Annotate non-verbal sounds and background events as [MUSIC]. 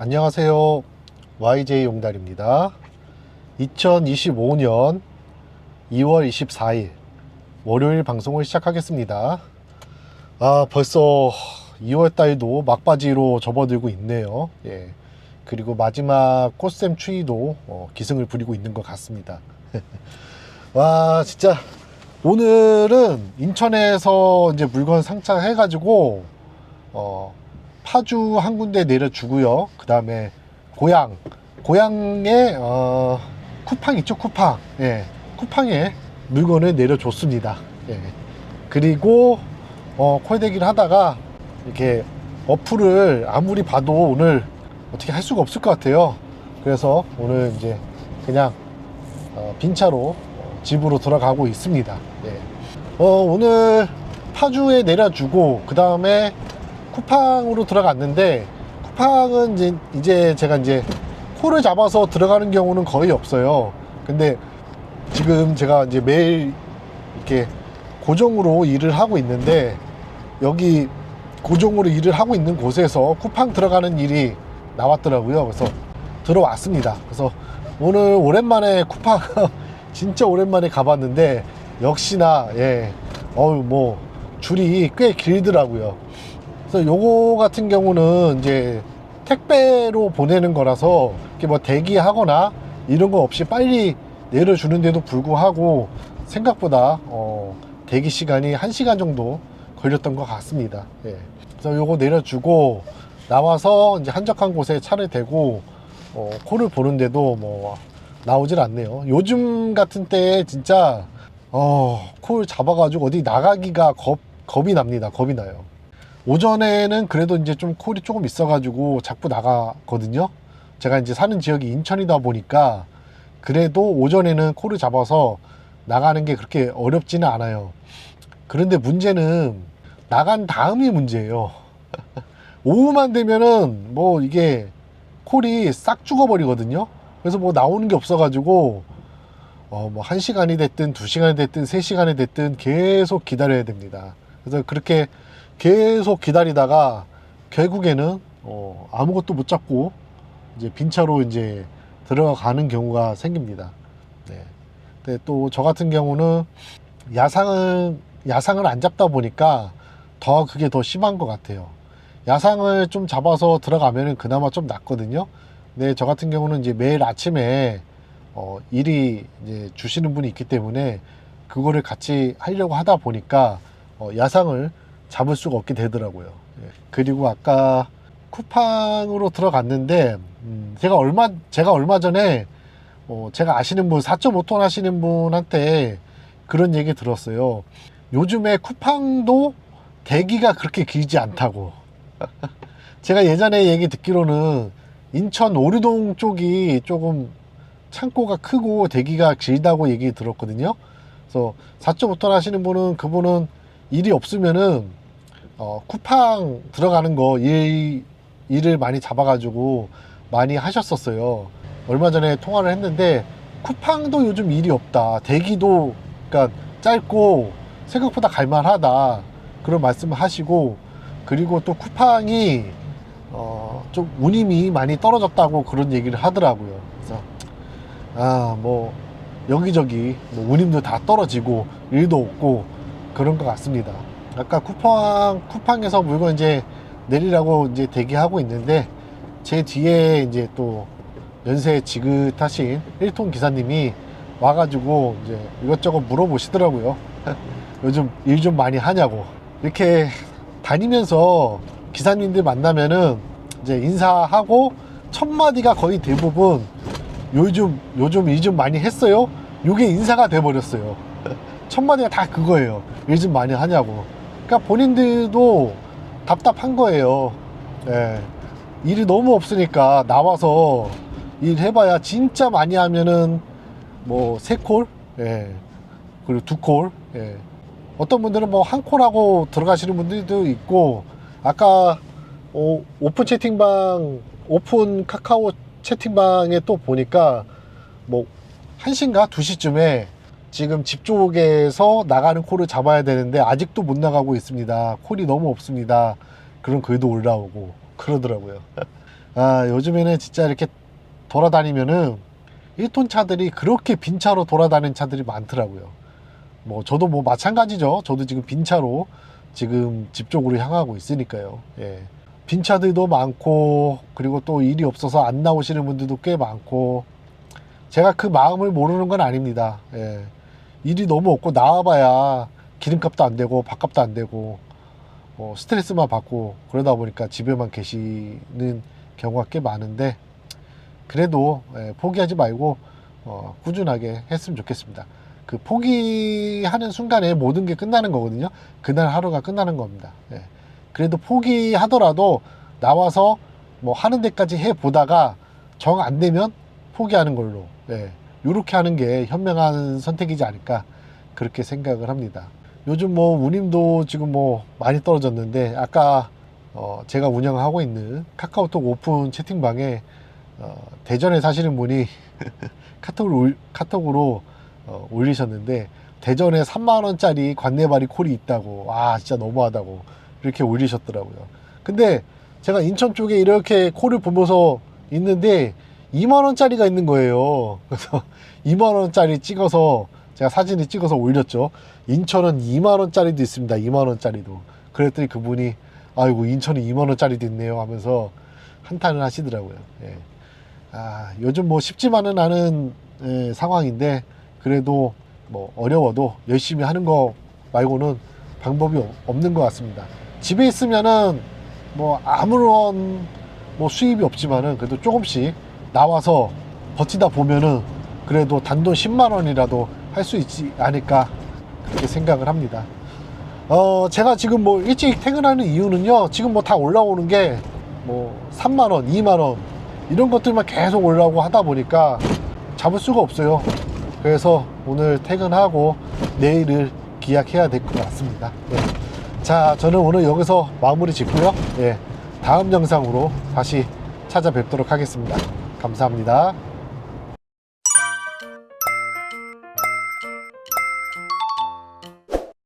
안녕하세요. YJ 용달입니다. 2025년 2월 24일 월요일 방송을 시작하겠습니다. 아, 벌써 2월 달도 막바지로 접어들고 있네요. 예. 그리고 마지막 꽃샘 추위도 어, 기승을 부리고 있는 것 같습니다. [LAUGHS] 와, 진짜 오늘은 인천에서 이제 물건 상차해가지고 어, 파주 한 군데 내려주고요. 그 다음에 고향, 고향에 어, 쿠팡 있죠, 쿠팡. 예, 쿠팡에 물건을 내려줬습니다. 예. 그리고 어, 콜대기를 하다가 이렇게 어플을 아무리 봐도 오늘 어떻게 할 수가 없을 것 같아요. 그래서 오늘 이제 그냥 어, 빈차로 어, 집으로 돌아가고 있습니다. 예. 어, 오늘 파주에 내려주고 그 다음에 쿠팡으로 들어갔는데 쿠팡은 이제, 이제 제가 이제 콜을 잡아서 들어가는 경우는 거의 없어요. 근데 지금 제가 이제 매일 이렇게 고정으로 일을 하고 있는데 여기 고정으로 일을 하고 있는 곳에서 쿠팡 들어가는 일이 나왔더라고요. 그래서 들어왔습니다. 그래서 오늘 오랜만에 쿠팡 [LAUGHS] 진짜 오랜만에 가봤는데 역시나 예 어우 뭐 줄이 꽤 길더라고요. 그래서 요거 같은 경우는 이제 택배로 보내는 거라서 이렇게 뭐 대기하거나 이런 거 없이 빨리 내려주는데도 불구하고 생각보다 어, 대기 시간이 1시간 정도 걸렸던 것 같습니다. 예. 그래서 요거 내려주고 나와서 이제 한적한 곳에 차를 대고 어, 코를 보는데도 뭐 나오질 않네요. 요즘 같은 때에 진짜 어, 콜 잡아가지고 어디 나가기가 겁, 겁이 납니다. 겁이 나요. 오전에는 그래도 이제 좀 콜이 조금 있어가지고 자꾸 나가거든요. 제가 이제 사는 지역이 인천이다 보니까 그래도 오전에는 콜을 잡아서 나가는 게 그렇게 어렵지는 않아요. 그런데 문제는 나간 다음이 문제예요. [LAUGHS] 오후만 되면은 뭐 이게 콜이 싹 죽어버리거든요. 그래서 뭐 나오는 게 없어가지고 어뭐한 시간이 됐든 두 시간이 됐든 세 시간이 됐든 계속 기다려야 됩니다. 그래서 그렇게 계속 기다리다가 결국에는 어 아무것도 못 잡고 이제 빈 차로 이제 들어가는 경우가 생깁니다. 네. 근데 또 저 같은 경우는 야상을 야상을 안 잡다 보니까 더 그게 더 심한 것 같아요. 야상을 좀 잡아서 들어가면은 그나마 좀 낫거든요. 근데 저 같은 경우는 이제 매일 아침에 어, 일이 이제 주시는 분이 있기 때문에 그거를 같이 하려고 하다 보니까 어, 야상을 잡을 수가 없게 되더라고요. 예. 그리고 아까 쿠팡으로 들어갔는데 음, 제가 얼마 제가 얼마 전에 어, 제가 아시는 분 4.5톤 하시는 분한테 그런 얘기 들었어요. 요즘에 쿠팡도 대기가 그렇게 길지 않다고. [LAUGHS] 제가 예전에 얘기 듣기로는 인천 오류동 쪽이 조금 창고가 크고 대기가 길다고 얘기 들었거든요. 그래서 4.5톤 하시는 분은 그분은 일이 없으면은 어, 쿠팡 들어가는 거 일, 일을 많이 잡아가지고 많이 하셨었어요. 얼마 전에 통화를 했는데 쿠팡도 요즘 일이 없다. 대기도 그러니까 짧고 생각보다 갈만하다. 그런 말씀을 하시고 그리고 또 쿠팡이 어, 좀 운임이 많이 떨어졌다고 그런 얘기를 하더라고요. 그래서 아 뭐 여기저기 뭐 운임도 다 떨어지고 일도 없고 그런 것 같습니다. 아까 쿠팡 쿠팡에서 물건 이제 내리라고 이제 대기하고 있는데 제 뒤에 이제 또 연세 지긋하신 1톤 기사님이 와가지고 이제 이것저것 물어보시더라고요. [LAUGHS] 요즘 일 좀 많이 하냐고. 이렇게 다니면서 기사님들 만나면은 이제 인사하고 첫 마디가 거의 대부분 요즘 요즘 일 좀 많이 했어요. 요게 인사가 돼 버렸어요. [LAUGHS] 첫 마디가 다 그거예요. 일 좀 많이 하냐고. 그러니까 본인들도 답답한 거예요. 예. 일이 너무 없으니까 나와서 일 해봐야 진짜 많이 하면은 뭐 세 콜, 예. 그리고 두 콜, 예. 어떤 분들은 뭐 한 콜하고 들어가시는 분들도 있고 아까 어, 오픈 채팅방 오픈 카카오 채팅방에 또 보니까 뭐 1시인가 2시쯤에 지금 집 쪽에서 나가는 콜을 잡아야 되는데 아직도 못 나가고 있습니다. 콜이 너무 없습니다. 그런 글도 올라오고 그러더라고요. 아, 요즘에는 진짜 이렇게 돌아다니면은 1톤 차들이 그렇게 빈 차로 돌아다니는 차들이 많더라고요. 뭐 저도 뭐 마찬가지죠. 저도 지금 빈 차로 지금 집 쪽으로 향하고 있으니까요. 예. 빈 차들도 많고 그리고 또 일이 없어서 안 나오시는 분들도 꽤 많고 제가 그 마음을 모르는 건 아닙니다. 예. 일이 너무 없고 나와봐야 기름값도 안 되고 밥값도 안 되고 어, 스트레스만 받고 그러다 보니까 집에만 계시는 경우가 꽤 많은데 그래도 예, 포기하지 말고 어, 꾸준하게 했으면 좋겠습니다. 그 포기하는 순간에 모든 게 끝나는 거거든요. 그날 하루가 끝나는 겁니다. 예. 그래도 포기하더라도 나와서 뭐 하는 데까지 해 보다가 정 안 되면 포기하는 걸로 예. 이렇게 하는 게 현명한 선택이지 않을까 그렇게 생각을 합니다. 요즘 뭐 운임도 지금 뭐 많이 떨어졌는데 아까 어 제가 운영하고 있는 카카오톡 오픈 채팅방에 어 대전에 사시는 분이 [LAUGHS] 카톡을 올- 카톡으로 어 올리셨는데 대전에 3만 원짜리 관내발이 콜이 있다고 와 진짜 너무하다고 이렇게 올리셨더라고요. 근데 제가 인천 쪽에 이렇게 콜을 보면서 있는데 2만 원짜리가 있는 거예요. 그래서 [LAUGHS] 2만 원짜리 찍어서 제가 사진을 찍어서 올렸죠. 인천은 2만 원짜리도 있습니다. 2만 원짜리도. 그랬더니 그분이 아이고 인천에 2만 원짜리도 있네요 하면서 한탄을 하시더라고요. 예. 아, 요즘 뭐 쉽지만은 않은 예, 상황인데 그래도 뭐 어려워도 열심히 하는 거 말고는 방법이 없- 없는 것 같습니다. 집에 있으면은 뭐 아무런 뭐 수입이 없지만은 그래도 조금씩 나와서 버티다 보면은 그래도 단돈 10만 원이라도 할 수 있지 않을까 그렇게 생각을 합니다. 어, 제가 지금 뭐 일찍 퇴근하는 이유는요, 지금 뭐 다 올라오는 게 뭐 3만 원, 2만 원 이런 것들만 계속 올라오고 하다 보니까 잡을 수가 없어요. 그래서 오늘 퇴근하고 내일을 기약해야 될 것 같습니다. 네. 자, 저는 오늘 여기서 마무리 짓고요. 예, 다음 영상으로 다시 찾아뵙도록 하겠습니다. 감사합니다.